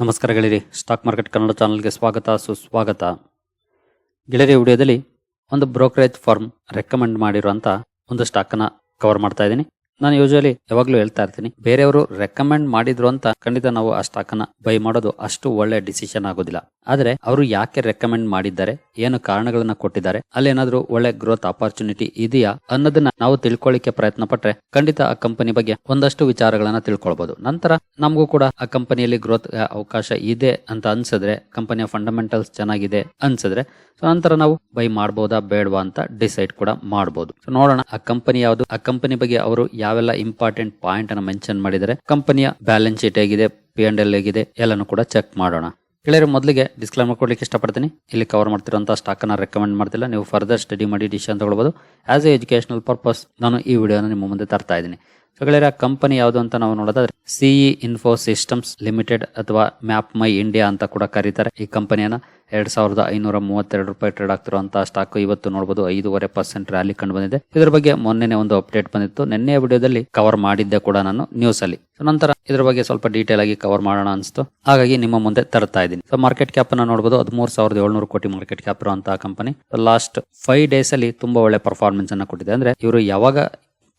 ನಮಸ್ಕಾರ ಗೆಳೆಯರಿ stock market Kannada ಚಾನಲ್ಗೆ ಸ್ವಾಗತ, ಸುಸ್ವಾಗತ. ಗೆಳೆಯರಿ, ವಿಡಿಯೋದಲ್ಲಿ ಒಂದು ಬ್ರೋಕರೇಜ್ ಫಾರ್ಮ್ ರೆಕಮೆಂಡ್ ಮಾಡಿರುವಂತ ಒಂದು ಸ್ಟಾಕ್ ಅನ್ನ ಕವರ್ ಮಾಡ್ತಾ ಇದ್ದೀನಿ. ನಾನು ಯೂಶಲಿ ಯಾವಾಗಲೂ ಹೇಳ್ತಾ ಇರ್ತೀನಿ, ಬೇರೆಯವರು ರೆಕಮೆಂಡ್ ಮಾಡಿದ್ರು ಅಂತ ಖಂಡಿತ ನಾವು ಆ ಸ್ಟಾಕ್ ಅನ್ನ ಬೈ ಮಾಡೋದು ಅಷ್ಟು ಒಳ್ಳೆ ಡಿಸಿಷನ್ ಆಗೋದಿಲ್ಲ. ಆದರೆ, ಅವರು ಯಾಕೆ ರೆಕಮೆಂಡ್ ಮಾಡಿದ್ದಾರೆ? ಏನು ಕಾರಣಗಳನ್ನ ಕೊಟ್ಟಿದ್ದಾರೆ ಅಲ್ಲೇನಾದ್ರೂ ಒಳ್ಳೆ ಗ್ರೋತ್ ಅಪರ್ಚುನಿಟಿ ಇದೆಯಾ ಅನ್ನೋದನ್ನ ನಾವು ತಿಳ್ಕೊಳ್ಳಿಕ್ಕೆ ಪ್ರಯತ್ನ ಪಟ್ರೆ ಖಂಡಿತ ಆ ಕಂಪನಿ ಬಗ್ಗೆ ಒಂದಷ್ಟು ವಿಚಾರಗಳನ್ನ ತಿಳ್ಕೊಳ್ಬಹುದು ನಂತರ ನಮಗೂ ಕೂಡ ಆ ಕಂಪನಿಯಲ್ಲಿ ಗ್ರೋತ್ ಅವಕಾಶ ಇದೆ ಅಂತ ಅನ್ಸಿದ್ರೆ ಕಂಪನಿಯ ಫಂಡಮೆಂಟಲ್ಸ್ ಚೆನ್ನಾಗಿದೆ ಅನ್ಸಿದ್ರೆ, ಸೊ ನಂತರ ನಾವು ಬೈ ಮಾಡಬಹುದಾ ಬೇಡವಾ ಅಂತ ಡಿಸೈಡ್ ಕೂಡ ಮಾಡಬಹುದು ನೋಡೋಣ, ಆ ಕಂಪನಿ ಯಾವುದು, ಆ ಕಂಪನಿ ಬಗ್ಗೆ ಅವರು ಯಾವೆಲ್ಲ ಇಂಪಾರ್ಟೆಂಟ್ ಪಾಯಿಂಟ್ ಅನ್ನ ಮೆನ್ಷನ್ ಮಾಡಿದರೆ ಕಂಪನಿಯ ಬ್ಯಾಲೆನ್ಸ್ ಶೀಟ್ ಹೇಗಿದೆ ಪಿ ಅಂಡ್ ಎಲ್ ಹೇಗಿದೆ, ಎಲ್ಲಾನು ಕೂಡ ಚೆಕ್ ಮಾಡೋಣ. ಗೆಳೆಯರು ಮೊದಲಿಗೆ ಡಿಸ್ಕ್ಲೈಮರ್ ಕೊಡ್ಲಿಕ್ಕೆ ಇಷ್ಟಪಡ್ತೀನಿ. ಇಲ್ಲಿ ಕವರ್ ಮಾಡ್ತಿರುವಂತಹ ಸ್ಟಾಕ್ ಅನ್ನ ರೆಕಮೆಂಡ್ ಮಾಡ್ತಿಲ್ಲ. ನೀವು ಫರ್ದರ್ ಸ್ಟಡಿ ಮಾಡಿ ಡಿಸಿಷನ್ ತಗೊಳ್ಬಹುದು ಆಸ್ ಎ ಎಜುಕೇಶನಲ್ ಪರ್ಪಸ್ ನಾನು ಈ ವಿಡಿಯೋನ ನಿಮ್ಮ ಮುಂದೆ ತರ್ತಾ ಇದ್ದೀನಿ. ಗೆಳೆಯರ ಕಂಪನಿ ಯಾವುದು ಅಂತ ನಾವು ನೋಡೋದಾದ್ರೆ ಸಿಇ ಇನ್ಫೋ ಸಿಸ್ಟಮ್ಸ್ ಲಿಮಿಟೆಡ್ ಅಥವಾ ಮ್ಯಾಪ್ ಮೈ ಇಂಡಿಯಾ ಅಂತ ಕೂಡ ಕರೀತಾರೆ ಈ ಕಂಪನಿಯನ್ನ. ಎರಡ್ ಸಾವಿರದ ಐನೂರ ಮೂವತ್ತೆರಡು ರೂಪಾಯಿ ಟ್ರೇಡ್ ಆಗ್ತಿರುವಂತಹ ಸ್ಟಾಕ್ ಇವತ್ತು ನೋಡಬಹುದು ಐದೂವರೆ ಪರ್ಸೆಂಟ್ ರ್ಯಾಲಿ ಕಂಡು ಬಂದಿದೆ. ಇದರ ಬಗ್ಗೆ ಮೊನ್ನೆ ಒಂದು ಅಪ್ಡೇಟ್ ಬಂದಿತ್ತು. ನಿನ್ನೆ ವಿಡಿಯೋದಲ್ಲಿ ಕವರ್ ಮಾಡಿದ್ದೆ ಕೂಡ ನಾನು ನ್ಯೂಸ್ ಅಲ್ಲಿ. ನಂತರ ಇದರ ಬಗ್ಗೆ ಸ್ವಲ್ಪ ಡೀಟೇಲ್ ಆಗಿ ಕವರ್ ಮಾಡೋಣ ಅನಿಸ್ತು. ಹಾಗಾಗಿ ನಿಮ್ಮ ಮುಂದೆ ತರ್ತಾ ಇದ್ದೀನಿ. ಸೊ ಮಾರ್ಕೆಟ್ ಕ್ಯಾಪ್ ಅನ್ನ ನೋಡಬಹುದು ಹದಿಮೂರು ಸಾವಿರದ ಏಳ್ನೂರು ಕೋಟಿ ಮಾರ್ಕೆಟ್ ಕ್ಯಾಪ್ ಇರುವಂತಹ ಕಂಪನಿ ಲಾಸ್ಟ್ ಫೈವ್ ಡೇಸ್ ಅಲ್ಲಿ ತುಂಬಾ ಒಳ್ಳೆ ಪರ್ಫಾರ್ಮೆನ್ಸ್ ಅನ್ನ ಕೊಟ್ಟಿದೆ. ಅಂದ್ರೆ ಇವರು ಯಾವಾಗ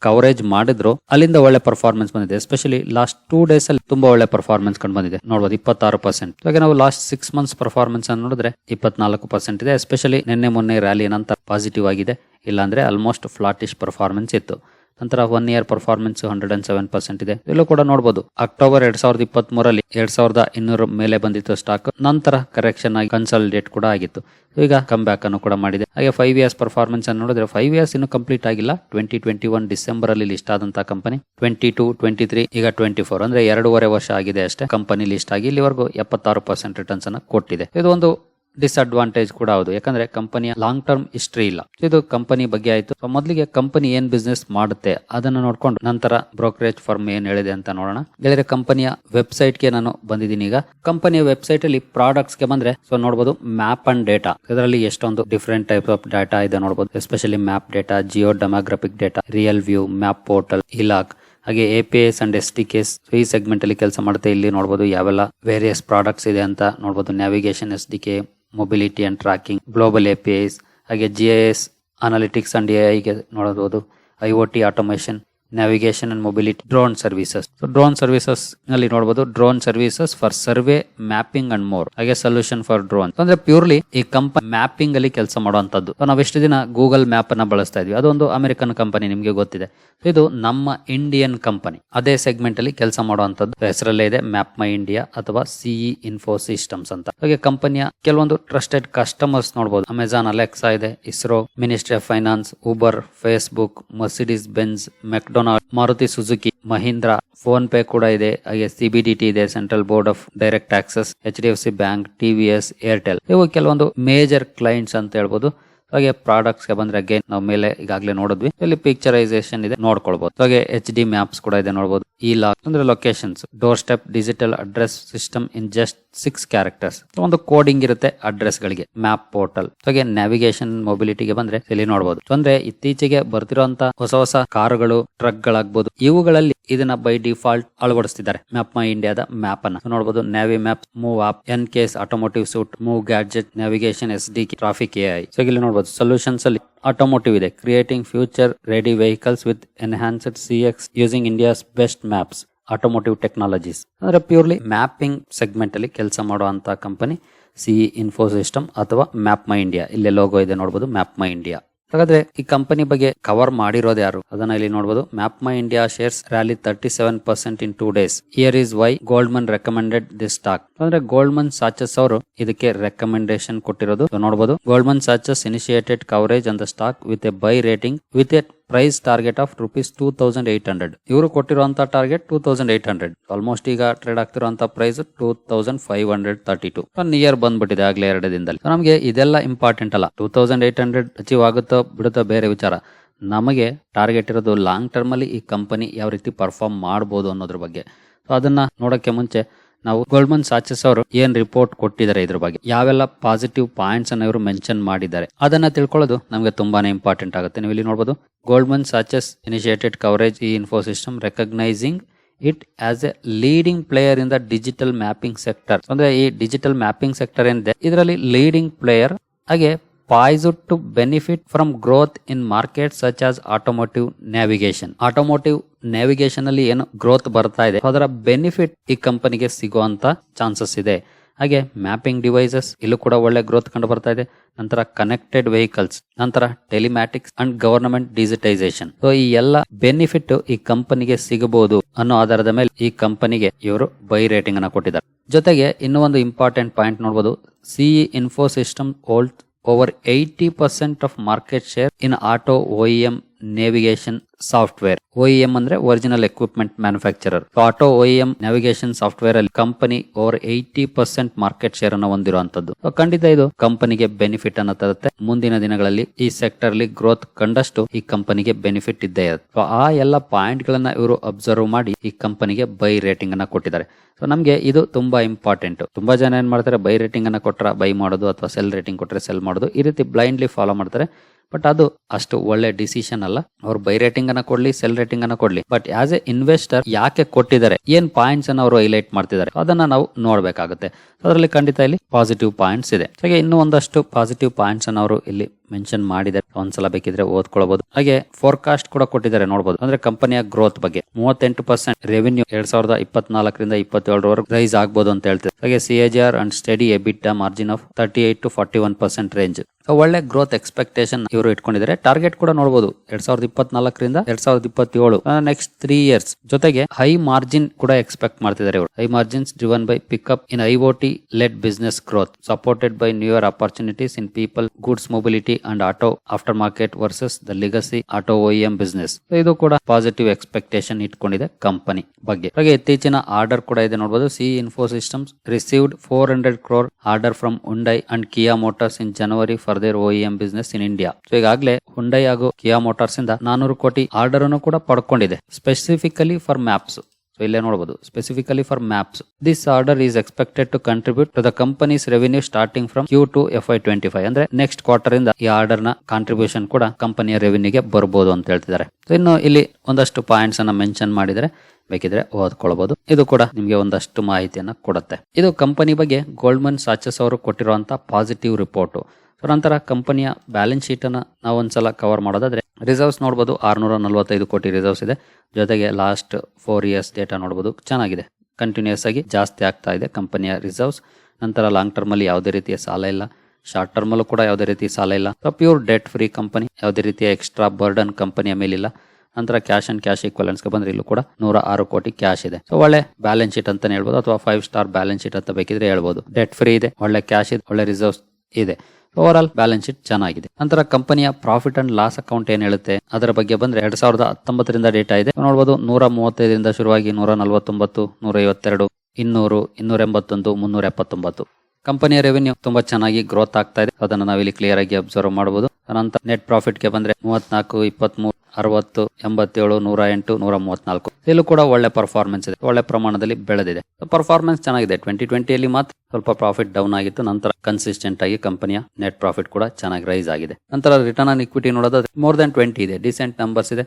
ಕವರೇಜ್ ಮಾಡಿದ್ರು, ಅಲ್ಲಿಂದ ಒಳ್ಳೆ ಪರ್ಫಾರ್ಮೆನ್ಸ್ ಬಂದಿದೆ. ಎಸ್ಪೆಷಲಿ ಲಾಸ್ಟ್ ಟೂ ಡೇಸ್ ಅಲ್ಲಿ ತುಂಬಾ ಒಳ್ಳೆ ಪರ್ಫಾರ್ಮೆನ್ಸ್ ಕಂಡು ಬಂದಿದೆ. ನೋಡಬಹುದು ಇಪ್ಪತ್ತಾರು ಪರ್ಸೆಂಟ್ ಇವಾಗ ನಾವು ಲಾಸ್ಟ್ ಸಿಕ್ಸ್ ಮಂತ್ಸ್ ಪರ್ಫಾರ್ಮೆನ್ಸ್ ಅನ್ನು ನೋಡಿದ್ರೆ ಇಪ್ಪತ್ನಾಲ್ಕು ಪರ್ಸೆಂಟ್ ಇದೆ. ಎಸ್ಪೆಷಲಿ ನಿನ್ನೆ, ಮೊನ್ನೆ ರ್ಯಾಲಿ ನಂತರ ಪಾಸಿಟಿವ್ ಆಗಿದೆ. ಇಲ್ಲಾಂದ್ರೆ ಆಲ್ಮೋಸ್ಟ್ ಫ್ಲಾಟಿಶ್ ಪರ್ಫಾರ್ಮೆನ್ಸ್ ಇತ್ತು. ನಂತರ one year performance hundred and seven percent ಇದೆ. ಇಲ್ಲೂ ಕೂಡ ನೋಡಬಹುದು ಅಕ್ಟೋಬರ್ ಎರಡ್ ಸಾವಿರದ ಇಪ್ಪತ್ತ್ ಮೂರಲ್ಲಿ ಎರಡ್ ಸಾವಿರದ ಇನ್ನೂರ ಮೇಲೆ ಬಂದಿತ್ತು ಸ್ಟಾಕ್ ನಂತರ ಕರೆಕ್ಷನ್ ಆಗಿ ಕನ್ಸಲ್ಟೇಟ್ ಕೂಡ ಆಗಿತ್ತು. ಈಗ ಕಮ್ ಬ್ಯಾಕ್ ಅನ್ನು ಕೂಡ ಮಾಡಿದೆ. ಹಾಗೆ ಫೈವ್ ಇಯರ್ಸ್ ಪರ್ಫಾರ್ಮೆನ್ಸ್ ಅನ್ನು ನೋಡಿದ್ರೆ ಫೈವ್ ಇಯರ್ಸ್ ಇನ್ನು ಕಂಪ್ಲೀಟ್ ಆಗಿಲ್ಲ. ಟ್ವೆಂಟಿ ಟ್ವೆಂಟಿ ಒನ್ ಡಿಸೆಂಬರ್ ಅಲ್ಲಿ ಲಿಸ್ಟ್ ಆದಂತಹ company twenty two twenty three ಈಗ ಟ್ವೆಂಟಿ ಫೋರ್ ಅಂದ್ರೆ ಎರಡೂವರೆ ವರ್ಷ ಆಗಿದೆ ಅಷ್ಟೇ. ಕಂಪನಿ ಲಿಸ್ಟ್ ಆಗಿ ಇಲ್ಲಿವರೆಗೂ ಎಪ್ಪತ್ತಾರು ಪರ್ಸೆಂಟ್ ರಿಟರ್ನ್ಸ್ ಅನ್ನು ಕೊಟ್ಟಿದೆ. ಇದು ಒಂದು ಡಿಸ್ಅಡ್ವಾಂಟೇಜ್ ಕೂಡ ಹೌದು. ಯಾಕಂದ್ರೆ ಕಂಪನಿಯ ಲಾಂಗ್ ಟರ್ಮ್ ಹಿಸ್ಟ್ರಿ ಇಲ್ಲ. ಇದು ಕಂಪನಿ ಬಗ್ಗೆ ಆಯ್ತು. ಸೊ ಮೊದಲಿಗೆ ಕಂಪನಿ ಏನ್ ಬಿಸ್ನೆಸ್ ಮಾಡುತ್ತೆ, ಅದನ್ನ ನೋಡ್ಕೊಂಡು ನಂತರ ಬ್ರೋಕರೇಜ್ ಫರ್ಮ್ ಏನ್ ಹೇಳಿದೆ ಅಂತ ನೋಡೋಣ. ಗೆಳೆಯರೆ ಕಂಪನಿಯ ವೆಬ್ಸೈಟ್ಗೆ ನಾನು ಬಂದಿದ್ದೀನಿ ಈಗ. ಕಂಪನಿಯ ವೆಬ್ಸೈಟ್ ಅಲ್ಲಿ ಪ್ರಾಡಕ್ಟ್ಸ್ಗೆ ಬಂದ್ರೆ ಸೊ ನೋಡಬಹುದು ಮ್ಯಾಪ್ ಅಂಡ್ ಡೇಟಾ ಇದರಲ್ಲಿ ಎಷ್ಟೊಂದು ಡಿಫ್ರೆಂಟ್ ಟೈಪ್ ಆಫ್ ಡಾಟಾ ಇದೆ ನೋಡಬಹುದು especially map data geo demographic data real view map portal eLoc ಹಾಗೆ A P S and S T Ks ಈ ಸೆಗ್ಮೆಂಟ್ ಅಲ್ಲಿ ಕೆಲಸ ಮಾಡುತ್ತೆ. ಇಲ್ಲಿ ನೋಡಬಹುದು ಯಾವೆಲ್ಲ ವೇರಿಯಸ್ ಪ್ರಾಡಕ್ಟ್ಸ್ ಇದೆ ಅಂತ ನೋಡಬಹುದು navigation S D K mobility and tracking global A P Is ಹಾಗೆ G I S analytics and A ಐಗೆ ನೋಡಬಹುದು. I O T automation navigation and mobility drone services drone ಸರ್ವಿಸಸ್ನಲ್ಲಿ ನೋಡಬಹುದು drone services for survey mapping and more ಹಾಗೆ solution for drone ಅಂದ್ರೆ purely ಈ company mapping ಅಲ್ಲಿ ಕೆಲಸ ಮಾಡುವಂತದ್ದು ನಾವು ಎಷ್ಟು ದಿನ ಗೂಗಲ್ ಮ್ಯಾಪ್ ಅನ್ನ ಬಳಸ್ತಾ ಇದ್ವಿ. ಅದೊಂದು ಅಮೆರಿಕನ್ ಕಂಪನಿ ನಿಮಗೆ ಗೊತ್ತಿದೆ. ಇದು ನಮ್ಮ ಇಂಡಿಯನ್ ಕಂಪನಿ ಅದೇ ಸೆಗ್ಮೆಂಟ್ ಅಲ್ಲಿ ಕೆಲಸ ಮಾಡುವಂತದ್ದು ಹೆಸರಲ್ಲೇ ಇದೆ ಮ್ಯಾಪ್ ಮೈ ಇಂಡಿಯಾ ಅಥವಾ ಸಿಇ ಇನ್ಫೋ ಸಿಸ್ಟಮ್ಸ್ ಅಂತ. ಹಾಗೆ ಕಂಪನಿಯ ಕೆಲವೊಂದು ಟ್ರಸ್ಟೆಡ್ ಕಸ್ಟಮರ್ಸ್ ನೋಡಬಹುದು ಅಮೆಜಾನ್ ಅಲೆಕ್ಸಾ ಇದೆ ISRO Ministry of Finance Uber Facebook Mercedes Benz McDonald Maruti Suzuki Mahindra PhonePe ಕೂಡ ಇದೆ. ಹಾಗೆ ಸಿಬಿಡಿಟಿ ಇದೆ Central Board of Direct Taxes H D F C bank TVS Airtel ಇವು ಕೆಲವೊಂದು ಮೇಜರ್ ಕ್ಲೈಂಟ್ಸ್ ಅಂತ ಹೇಳ್ಬೋದು. ಹಾಗೆ ಪ್ರಾಡಕ್ಟ್ಸ್ಗೆ ಬಂದ್ರೆ ಅಗೇನ್ ನಾವು ಮೇಲೆ ಈಗಾಗಲೇ ನೋಡಿದ್ವಿ. ಇಲ್ಲಿ ಪಿಕ್ಚರೈಸೇಷನ್ ಇದೆ ನೋಡ್ಕೊಳ್ಬಹುದು ಹಾಗೆ ಎಚ್ ಡಿ ಮ್ಯಾಪ್ಸ್ ಕೂಡ ಇದೆ ನೋಡಬಹುದು ಈ ಲಾಕ್ ಅಂದ್ರೆ locations doorstep digital address system in just six characters ಒಂದು ಕೋಡಿಂಗ್ ಇರುತ್ತೆ ಅಡ್ರೆಸ್ ಗಳಿಗೆ ಮ್ಯಾಪ್ ಪೋರ್ಟಲ್ ಹಾಗೆ ನ್ಯಾವಿಗೇಷನ್ ಮೊಬಿಲಿಟಿಗೆ ಬಂದ್ರೆ ಇಲ್ಲಿ ನೋಡಬಹುದು ಅಂದ್ರೆ ಇತ್ತೀಚೆಗೆ ಬರ್ತಿರುವಂತ ಹೊಸ ಹೊಸ ಕಾರುಗಳು ಟ್ರಕ್ ಗಳಾಗಬಹುದು ಇವುಗಳಲ್ಲಿ ಇದನ್ನ ಬೈ ಡಿಫಾಲ್ಟ್ ಅಳವಡಿಸ್ತಿದ್ದಾರೆ. ಮ್ಯಾಪ್ ಮೈ ಇಂಡಿಯಾದ ಮ್ಯಾಪ್ ಅನ್ನ. ನೋಡಬಹುದು navi map move app N case automotive suite move gadget navigation S D traffic A I so ಇಲ್ಲಿ ನೋಡಬಹುದು ಸೊಲ್ಯೂಷನ್ಸ್ ಅಲ್ಲಿ ಆಟೋಮೋಟಿವ್ ಇದೆ. Creating future ready vehicles with enhanced C X using India's best maps automotive technologies ಅಂದ್ರೆ purely mapping segment ಅಲ್ಲಿ ಕೆಲಸ ಮಾಡುವಂತಹ company C Info System ಅಥವಾ map ಮೈ India ಇಲ್ಲೇ ಲೋಗೋ ಇದೆ ನೋಡಬಹುದು ಮ್ಯಾಪ್ ಮೈ ಇಂಡಿಯಾ ಹಾಗಾದ್ರೆ ಈ ಕಂಪನಿ ಬಗ್ಗೆ ಕವರ್ ಮಾಡಿರೋದು ಯಾರು? ಅದನ್ನ ಇಲ್ಲಿ ನೋಡಬಹುದು Map My India shares rally thirty seven percent in two days here is why Goldman recommended this stock ಅಂದ್ರೆ ಗೋಲ್ಡ್ ಮನ್ ಸಾಚಸ್ ಅವರು ಇದಕ್ಕೆ ರೆಕಮೆಂಡೇಶನ್ ಕೊಟ್ಟಿರೋದು. ನೋಡಬಹುದು Goldman Sachs initiated coverage the stock with a buy rating with a price target of rupees two thousand eight hundred ಇವರು ಕೊಟ್ಟಿರುವಂತ target two thousand eight hundred almost ಈಗ trade ಆಗ್ತಿರುವಂತ price two thousand five hundred thirty to one year ಬಂದ್ಬಿಟ್ಟಿದೆ ಆಗ್ಲೇ ಎರಡು ದಿನದಲ್ಲಿ. ನಮಗೆ ಇದೆಲ್ಲ important ಅಲ್ಲ. Two thousand eight hundred achieve ಆಗುತ್ತೋ ಬಿಡುತ್ತೋ ಬೇರೆ ವಿಚಾರ. ನಮಗೆ ಟಾರ್ಗೆಟ್ ಇರೋದು ಲಾಂಗ್ ಟರ್ಮ್ ಅಲ್ಲಿ ಈ ಕಂಪನಿ ಯಾವ ರೀತಿ ಪರ್ಫಾರ್ಮ್ ಮಾಡಬಹುದು ಅನ್ನೋದ್ರ ಬಗ್ಗೆ. ಸೊ ಅದನ್ನ ನೋಡಕ್ಕೆ ಮುಂಚೆ ನಾವು ಗೋಲ್ಡ್ಮನ್ ಸಾಚಸ್ ಅವರು ಏನ್ ರಿಪೋರ್ಟ್ ಕೊಟ್ಟಿದ್ದಾರೆ ಇದ್ರ ಬಗ್ಗೆ. ಯಾವೆಲ್ಲ ಪಾಸಿಟಿವ್ ಪಾಯಿಂಟ್ಸ್ ಅನ್ನ ಇವರು ಮೆನ್ಷನ್ ಮಾಡಿದ್ದಾರೆ. ಅದನ್ನ ತಿಳ್ಕೊಳ್ಳೋದು ನಮಗೆ ತುಂಬಾನೇ ಇಂಪಾರ್ಟೆಂಟ್ ಆಗುತ್ತೆ. ನೀವು ಇಲ್ಲಿ ನೋಡಬಹುದು ಗೋಲ್ಡ್ಮನ್ ಸಾಚಸ್ ಇನಿಷಿಯೇಟೆಡ್ ಕವರೇಜ್ ಈ info system recognising it as a leading player in the digital mapping sector ಅಂದ್ರೆ ಈ ಡಿಜಿಟಲ್ ಮ್ಯಾಪಿಂಗ್ ಸೆಕ್ಟರ್ ಏನಿದೆ, ಇದರಲ್ಲಿ ಲೀಡಿಂಗ್ ಪ್ಲೇಯರ್ ಹಾಗೆ poised to benefit from growth in market such as automotive navigation. Automotive navigation ಅಲ್ಲಿ ಏನು growth ಬರ್ತಾ ಇದೆ, ಅದರ ಬೆನಿಫಿಟ್ ಈ ಕಂಪನಿಗೆ ಸಿಗುವಂತ ಚಾನ್ಸಸ್ ಇದೆ. ಹಾಗೆ ಮ್ಯಾಪಿಂಗ್ ಡಿವೈಸಸ್ ಇಲ್ಲೂ ಕೂಡ ಒಳ್ಳೆ ಗ್ರೋತ್ ಕಂಡು ಬರ್ತಾ ಇದೆ. ನಂತರ ಕನೆಕ್ಟೆಡ್ ವೆಹಿಕಲ್ಸ್, ನಂತರ telematics and government digitisation. So, ಈ ಎಲ್ಲ ಬೆನಿಫಿಟ್ ಈ ಕಂಪನಿಗೆ ಸಿಗಬಹುದು ಅನ್ನೋ ಆಧಾರದ ಮೇಲೆ ಈ ಕಂಪನಿಗೆ ಇವರು ಬೈ ರೇಟಿಂಗ್ ಅನ್ನ ಕೊಟ್ಟಿದ್ದಾರೆ. ಜೊತೆಗೆ ಇನ್ನೂ ಒಂದು ಇಂಪಾರ್ಟೆಂಟ್ ಪಾಯಿಂಟ್ ನೋಡಬಹುದು CE Info System hold over 80% of market share in auto OEM navigation software OEM ಅಂದ್ರೆ original equipment manufacturer auto OEM navigation software ಅಲ್ಲಿ company over eighty percent market share ಅನ್ನು ಹೊಂದಿರುವಂತದ್ದು. ಖಂಡಿತ ಇದು ಕಂಪನಿಗೆ ಬೆನಿಫಿಟ್ ಅನ್ನ ತರುತ್ತೆ. ಮುಂದಿನ ದಿನಗಳಲ್ಲಿ ಈ ಸೆಕ್ಟರ್ ಅಲ್ಲಿ ಗ್ರೋತ್ ಕಂಡಷ್ಟು ಈ ಕಂಪನಿಗೆ ಬೆನಿಫಿಟ್ ಇದ್ದೇ ಇರುತ್ತೆ. ಆ ಎಲ್ಲ ಪಾಯಿಂಟ್ ಗಳನ್ನ ಇವರು ಅಬ್ಸರ್ವ್ ಮಾಡಿ ಈ ಕಂಪನಿಗೆ ಬೈ ರೇಟಿಂಗ್ ಅನ್ನ ಕೊಟ್ಟಿದ್ದಾರೆ. ಸೊ ನಮಗೆ ಇದು ತುಂಬಾ ಇಂಪಾರ್ಟೆಂಟ್ ತುಂಬಾ ಜನ ಏನ್ ಮಾಡ್ತಾರೆ ಬೈ ರೇಟಿಂಗ್ ಅನ್ನ ಕೊಟ್ಟರೆ ಬೈ ಮಾಡೋದು ಅಥವಾ ಸೆಲ್ ರೇಟಿಂಗ್ ಕೊಟ್ಟರೆ ಸೆಲ್ ಮಾಡೋದು ಈ ರೀತಿ ಬ್ಲೈಂಡ್ಲಿ ಫಾಲೋ ಮಾಡ್ತಾರೆ. ಬಟ್ ಅದು ಅಷ್ಟು ಒಳ್ಳೆ ಡಿಸಿಷನ್ ಅಲ್ಲ. ಅವ್ರು ಬೈ ರೇಟಿಂಗ್ ಅನ್ನ ಕೊಡ್ಲಿ ಸೆಲ್ ರೇಟಿಂಗ್ ಅನ್ನ ಕೊಡ್ಲಿ. ಬಟ್ ಆಸ್ ಎ ಇನ್ವೆಸ್ಟರ್ ಯಾಕೆ ಕೊಟ್ಟಿದ್ದಾರೆ? ಏನ್ ಪಾಯಿಂಟ್ಸ್ ಅನ್ನ ಅವರು ಹೈಲೈಟ್ ಮಾಡ್ತಿದ್ದಾರೆ? ಅದನ್ನ ನಾವು ನೋಡ್ಬೇಕಾಗುತ್ತೆ. ಅದರಲ್ಲಿ ಖಂಡಿತ ಇಲ್ಲಿ ಪಾಸಿಟಿವ್ ಪಾಯಿಂಟ್ಸ್ ಇದೆ. ಹಾಗೆ ಇನ್ನೂ ಒಂದಷ್ಟು ಪಾಸಿಟಿವ್ ಪಾಯಿಂಟ್ಸ್ ಅನ್ನ ಅವರು ಇಲ್ಲಿ ಮೆನ್ಷನ್ ಮಾಡಿದ್ದಾರೆ. ಒಂದ್ಸಲ ಬೇಕಿದ್ರೆ ಓದ್ಕೊಳ್ಬಹುದು ಹಾಗೆ ಫೋರ್ಕಾಸ್ಟ್ ಕೂಡ ಕೊಟ್ಟಿದ್ದಾರೆ ನೋಡಬಹುದು ಅಂದ್ರೆ ಕಂಪನಿಯ ಗ್ರೋತ್ ಬಗ್ಗೆ. ಮೂವತ್ತೆಂಟು ಪರ್ಸೆಂಟ್ ರೆವಿನ್ಯೂ ಎರಡ್ ಸಾವಿರದ ಇಪ್ಪತ್ನಾಲ್ಕರಿಂದ ಇಪ್ಪತ್ತೇಳರವರೆಗೆ ರೈಸ್ ಆಗ್ಬಹುದು ಅಂತ ಹೇಳ್ತಾರೆ ಹಾಗೆ CAGR and steady EBIT margin of thirty eight to forty one percent range ಒಳ್ಳೆ ಗ್ರೋತ್ ಎಕ್ಸ್ಪೆಕ್ಟೇಷನ್ ಇವರು ಇಟ್ಕೊಂಡಿದ್ದಾರೆ ಟಾರ್ಗೆಟ್ ಕೂಡ ನೋಡಬಹುದು ಎರಡ್ ಸಾವಿರದ ಇಪ್ಪತ್ನಾಲ್ಕರಿಂದ ಎರಡ್ ಸಾವಿರದ ಇಪ್ಪತ್ತೇಳು ನೆಕ್ಸ್ಟ್ ತ್ರೀ ಇಯರ್ಸ್ ಜೊತೆಗೆ ಹೈ ಮಾರ್ಜಿನ್ ಕೂಡ ಎಕ್ಸ್ಪೆಕ್ಟ್ ಮಾಡ್ತಿದ್ದಾರೆ ಇವರು. High margins driven by pickup in IoT led business growth supported by newer opportunities in people goods mobility and auto aftermarket versus the legacy auto OEM business ಇದು ಕೂಡ positive expectation ಇಟ್ಕೊಂಡಿದೆ company ಬಗ್ಗೆ. ಹಾಗೆ ಇತ್ತೀಚಿನ order ಕೂಡ ಇದೆ ನೋಡಬಹುದು C Infosystems received four hundred crore order from Hyundai and Kia Motors in January for their M business in India so ಈಗಾಗಲೇ Hyundai ಹಾಗೂ ಕಿಯಾ ಮೋಟಾರ್ಸ್ ಇಂದ ನಾನೂರು ಕೋಟಿ ಆರ್ಡರ್ ಅನ್ನು ಕೂಡ ಪಡ್ಕೊಂಡಿದೆ. ಸ್ಪೆಸಿಫಿಕಲಿ ಫಾರ್ ಮ್ಯಾಪ್ಸ್ ಸೊ ಇಲ್ಲೇ ನೋಡಬಹುದು specifically for maps this order is expected to contribute to the company's revenue starting from Q two F Y twenty five ಅಂದ್ರೆ ನೆಕ್ಸ್ಟ್ ಕ್ವಾರ್ಟರ್ ಇಂದ ಈ ಆರ್ಡರ್ನ ಕಾಂಟ್ರಿಬ್ಯೂಷನ್ ಕೂಡ ಕಂಪನಿಯ ರೆವಿನ್ಯೂಗೆ ಬರಬಹುದು ಅಂತ ಹೇಳ್ತಿದ್ದಾರೆ. ಇನ್ನು ಇಲ್ಲಿ ಒಂದಷ್ಟು ಪಾಯಿಂಟ್ಸ್ ಅನ್ನ ಮೆನ್ಷನ್ ಮಾಡಿದರೆ ಬೇಕಿದ್ರೆ ಓದ್ಕೊಳ್ಬಹುದು ಇದು ಕೂಡ ನಿಮಗೆ ಒಂದಷ್ಟು ಮಾಹಿತಿಯನ್ನ ಕೊಡುತ್ತೆ. ಇದು ಕಂಪನಿ ಬಗ್ಗೆ ಗೋಲ್ಡ್ಮನ್ ಸಾಚಸ್ ಅವರು ಕೊಟ್ಟಿರುವಂತಹ ಪಾಸಿಟಿವ್ ರಿಪೋರ್ಟ್ ಸೊ ನಂತರ ಕಂಪನಿಯ ಬ್ಯಾಲೆನ್ಸ್ ಶೀಟ್ ಅನ್ನ ನಾವು ಒಂದ್ಸಲ ಕವರ್ ಮಾಡೋದಾದ್ರೆ ರಿಸರ್ವ್ಸ್ ನೋಡಬಹುದು ಆರ್ನೂರ ನಲವತ್ತೈದು ಕೋಟಿ ರಿಸರ್ವ್ಸ್ ಇದೆ. ಜೊತೆಗೆ ಲಾಸ್ಟ್ ಫೋರ್ ಇಯರ್ಸ್ ಡೇಟಾ ನೋಡಬಹುದು ಚೆನ್ನಾಗಿದೆ. ಕಂಟಿನ್ಯೂಸ್ ಆಗಿ ಜಾಸ್ತಿ ಆಗ್ತಾ ಇದೆ ಕಂಪನಿಯ ರಿಸರ್ವ್ಸ್ ನಂತರ ಲಾಂಗ್ ಟರ್ಮ್ ಅಲ್ಲಿ ಯಾವುದೇ ರೀತಿಯ ಸಾಲ ಇಲ್ಲ. ಶಾರ್ಟ್ ಟರ್ಮಲ್ಲೂ ಕೂಡ ಯಾವುದೇ ರೀತಿ ಸಾಲ ಇಲ್ಲ. ಪ್ಯೂರ್ ಡೆಟ್ ಫ್ರೀ ಕಂಪನಿ ಯಾವುದೇ ರೀತಿಯ ಎಕ್ಸ್ಟ್ರಾ ಬರ್ಡನ್ ಕಂಪನಿಯ ಮೇಲಿಲ್ಲ. ನಂತರ ಕ್ಯಾಶ್ ಅಂಡ್ ಕ್ಯಾಶ್ಗೆ ಬಂದ್ರೆ ಇಲ್ಲೂ ಕೂಡ ನೂರ ಆರು ಕೋಟಿ ಕ್ಯಾಶ್ ಇದೆ. ಸೊ ಒಳ್ಳೆ ಬ್ಯಾಲೆನ್ಸ್ ಶೀಟ್ ಅಂತಾನೆ ಹೇಳ್ಬೋದು, ಅಥವಾ ಫೈವ್ ಸ್ಟಾರ್ ಬ್ಯಾಲೆನ್ಸ್ ಶೀಟ್ ಅಂತ ಬೇಕಿದ್ರೆ ಹೇಳ್ಬೋದು. ಡೆಟ್ ಫ್ರೀ ಇದೆ, ಒಳ್ಳೆ ಕ್ಯಾಶ್ ಇದೆ, ಒಳ್ಳೆ ರಿಸರ್ವ್ಸ್ ಇದೆ. ಓವರ್ ಆಲ್ ಬ್ಯಾಲೆನ್ಸ್ ಶೀಟ್ ಚೆನ್ನಾಗಿದೆ. ನಂತರ ಕಂಪನಿಯ ಪ್ರಾಫಿಟ್ ಅಂಡ್ ಲಾಸ್ ಅಕೌಂಟ್ ಏನ್ ಹೇಳುತ್ತೆ? ಅದರ ಬಗ್ಗೆ ಬಂದ್ರೆ ಎರಡ್ ಸಾವಿರದ ಹತ್ತೊಂಬತ್ತರಿಂದ ಡೇಟಾ ಇದೆ. ನೋಡಬಹುದು ನೂರ ಮೂವತ್ತೈದರಿಂದ ಶುರುವಾಗಿ ನೂರ ನಲವತ್ತೊಂಬತ್ತು, ನೂರ ಐವತ್ತೆರಡು, ಇನ್ನೂರು, ಇನ್ನೂರ ಎಂಬತ್ತೊಂದು, ಮುನ್ನೂರ ಎಪ್ಪತ್ತೊಂಬತ್ತು. ಕಂಪನಿಯ ರೆವೆನ್ಯೂ ತುಂಬಾ ಚೆನ್ನಾಗಿ ಗ್ರೋತ್ ಆಗ್ತಾ ಇದೆ. ಅದನ್ನ ನಾವಿಲ್ಲಿ ಕ್ಲಿಯರ್ ಆಗಿ ಅಬ್ಸರ್ವ್ ಮಾಡಬಹುದು ನಂತರ ನೆಟ್ ಪ್ರಾಫಿಟ್ಗೆ ಬಂದ್ರೆ ಮೂವತ್ನಾಲ್ಕು, ಇಪ್ಪತ್ಮೂರು ಅರವತ್ತು, ಎಂಬತ್ತೇಳು, ನೂರ ಎಂಟು, ನೂರ ಮೂವತ್ನಾಲ್ಕು. ಇಲ್ಲೂ ಕೂಡ ಒಳ್ಳೆ ಪರ್ಫಾರ್ಮೆನ್ಸ್ ಇದೆ. ಒಳ್ಳೆ ಪ್ರಮಾಣದಲ್ಲಿ ಬೆಳೆದಿದೆ. ಪರ್ಫಾರ್ಮೆನ್ಸ್ ಚೆನ್ನಾಗಿದೆ. ಟ್ವೆಂಟಿ ಟ್ವೆಂಟಿಯಲ್ಲಿ ಮಾತ್ರ ಸ್ವಲ್ಪ ಪ್ರಾಫಿಟ್ ಡೌನ್ ಆಗಿತ್ತು. ನಂತರ ಕನ್ಸಿಸ್ಟೆಂಟ್ ಆಗಿ ಕಂಪನಿಯ ನೆಟ್ ಪ್ರಾಫಿಟ್ ಕೂಡ ಚೆನ್ನಾಗಿ ರೈಸ್ ಆಗಿದೆ. ನಂತರ ರಿಟರ್ನ್ ಆನ್ ಇಕ್ವಿಟಿ ನೋಡೋದಾದ್ರೆ ಮೋರ್ ದನ್ ಟ್ವೆಂಟಿ ಇದೆ. ಡಿಸೆಂಟ್ ನಂಬರ್ಸ್ ಇದೆ.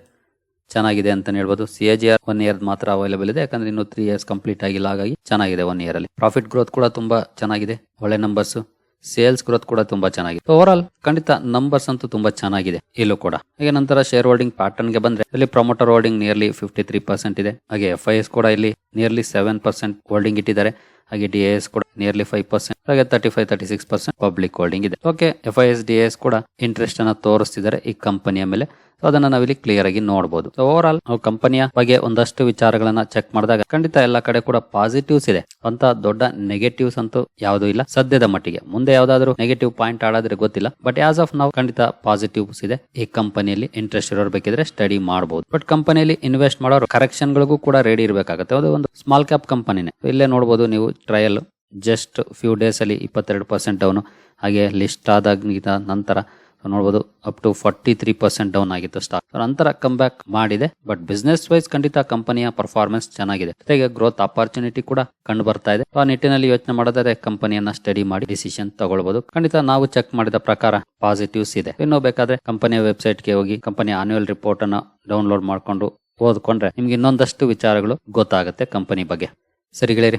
ಚೆನ್ನಾಗಿದೆ ಅಂತ ಹೇಳ್ಬೋದು. C A G R one year ಮಾತ್ರ ಅವೈಲೇಬಲ್ ಇದೆ. ಯಾಕಂದ್ರೆ ಇನ್ನು ತ್ರೀ ಇಯರ್ಸ್ ಕಂಪ್ಲೀಟ್ ಆಗಿಲ್ಲ ಹಾಗಾಗಿ ಚೆನ್ನಾಗಿದೆ ಒನ್ ಇಯರ್ ಅಲ್ಲಿ. ಪ್ರಾಫಿಟ್ ಗ್ರೋತ್ ಕೂಡ ತುಂಬಾ ಚೆನ್ನಾಗಿದೆ. ಒಳ್ಳೆ ನಂಬರ್ಸ್ ಸೇಲ್ಸ್ ಗ್ರೋತ್ ಕೂಡ ತುಂಬಾ ಚೆನ್ನಾಗಿದೆ. ಓವರ್ ಆಲ್ ಖಂಡಿತ ನಂಬರ್ಸ್ ಅಂತೂ ತುಂಬಾ ಚೆನ್ನಾಗಿದೆ ಇಲ್ಲೂ ಕೂಡ. ಹಾಗೆ ನಂತರ ಶೇರ್ ಹೋಲ್ಡಿಂಗ್ ಪ್ಯಾಟರ್ನ್ಗೆ ಬಂದ್ರೆ, ಇಲ್ಲಿ promoter holding nearly fifty three percent ಇದೆ. ಹಾಗೆ ಎಫ್ ಐ ಎಸ್ ಕೂಡ ಇಲ್ಲಿ ನಿಯರ್ಲಿ ಸೆವೆನ್ ಪರ್ಸೆಂಟ್ ಹೋಲ್ಡಿಂಗ್ ಇಟ್ಟಿದ್ದಾರೆ. ಹಾಗೆ ಡಿ ಎಸ್ ಕೂಡ ನಿಯರ್ಲಿ ಫೈವ್ ಪರ್ಸೆಂಟ್ ಹಾಗೆ thirty five thirty six percent public holding ಇದೆ okay F I S D S ಕೂಡ ಇಂಟ್ರೆಸ್ಟ್ ಅನ್ನ ತೋರಿಸ್ತಿದ್ದಾರೆ ಈ ಕಂಪನಿಯ ಮೇಲೆ. ಸೊ ಅದನ್ನ ನಾವಿಲ್ಲಿ ಕ್ಲಿಯರ್ ಆಗಿ ನೋಡಬಹುದು ಓವರ್ ಆಲ್ ನಾವು ಕಂಪನಿಯ ಬಗ್ಗೆ ಒಂದಷ್ಟು ವಿಚಾರಗಳನ್ನ ಚೆಕ್ ಮಾಡಿದಾಗ ಖಂಡಿತ ಎಲ್ಲ ಕಡೆ ಕೂಡ ಪಾಸಿಟಿವ್ಸ್ ಇದೆ. ಅಂತ ದೊಡ್ಡ ನೆಗೆಟಿವ್ಸ್ ಅಂತೂ ಯಾವುದು ಇಲ್ಲ. ಸದ್ಯದ ಮಟ್ಟಿಗೆ. ಮುಂದೆ ಯಾವ್ದಾದ್ರು ನೆಗೆಟಿವ್ ಪಾಯಿಂಟ್ ಆಡಾದ್ರೆ ಗೊತ್ತಿಲ್ಲ. ಬಟ್ ಆಸ್ ಆಫ್ ನಾವು ಖಂಡಿತ ಪಾಸಿಟಿವ್ಸ್ ಇದೆ. ಈ ಕಂಪನಿಯಲ್ಲಿ ಇಂಟ್ರೆಸ್ಟ್ ಇರೋರು ಬೇಕಿದ್ರೆ ಸ್ಟಡಿ ಮಾಡಬಹುದು ಬಟ್ ಕಂಪನಿಯಲ್ಲಿ ಇನ್ವೆಸ್ಟ್ ಮಾಡೋರು ಕರೆಕ್ಷನ್ ಗಳಿಗೂ ಕೂಡ ರೆಡಿ ಇರಬೇಕಾಗುತ್ತೆ. ಅದು ಒಂದು ಸ್ಮಾಲ್ ಕ್ಯಾಪ್ ಕಂಪನಿನೇ ಇಲ್ಲೇ ನೋಡಬಹುದು ನೀವು ಟ್ರಯಲ್ ಜಸ್ಟ್ ಫ್ಯೂ ಡೇಸ್ ಅಲ್ಲಿ ಇಪ್ಪತ್ತೆರಡು ಪರ್ಸೆಂಟ್ ಡೌನ್ ಹಾಗೆ ಲಿಸ್ಟ್ ಆದಾಗಿದ ನಂತರ ನೋಡಬಹುದು up to forty three percent down ಆಗಿತ್ತು ಸ್ಟಾಕ್ ನಂತರ ಕಮ್ ಬ್ಯಾಕ್ ಮಾಡಿದೆ ಬಟ್ ಬಿಸ್ನೆಸ್ ವೈಸ್ ಖಂಡಿತ ಕಂಪನಿಯ ಪರ್ಫಾರ್ಮೆನ್ಸ್ ಚೆನ್ನಾಗಿದೆ. ಜೊತೆಗೆ ಗ್ರೋತ್ ಅಪಾರ್ಚುನಿಟಿ ಕೂಡ ಕಂಡು ಬರ್ತಾ ಇದೆ. ಆ ನಿಟ್ಟಿನಲ್ಲಿ ಯೋಚನೆ ಮಾಡೋದಾದ್ರೆ ಕಂಪನಿಯನ್ನ ಸ್ಟಡಿ ಮಾಡಿ ಡಿಸಿಷನ್ ತಗೊಳ್ಬಹುದು ಖಂಡಿತ ನಾವು ಚೆಕ್ ಮಾಡಿದ ಪ್ರಕಾರ ಪಾಸಿಟಿವ್ಸ್ ಇದೆ. ಇನ್ನು ಬೇಕಾದ್ರೆ ಕಂಪನಿಯ ವೆಬ್ಸೈಟ್ಗೆ ಹೋಗಿ ಕಂಪನಿಯ ಆನ್ಯುವಲ್ ರಿಪೋರ್ಟ್ ಅನ್ನ ಡೌನ್ಲೋಡ್ ಮಾಡಿಕೊಂಡು ಓದ್ಕೊಂಡ್ರೆ ನಿಮ್ಗೆ ಇನ್ನೊಂದಷ್ಟು ವಿಚಾರಗಳು ಗೊತ್ತಾಗುತ್ತೆ ಕಂಪನಿ ಬಗ್ಗೆ. ಸರಿ ಗೆಳೆಯರಿ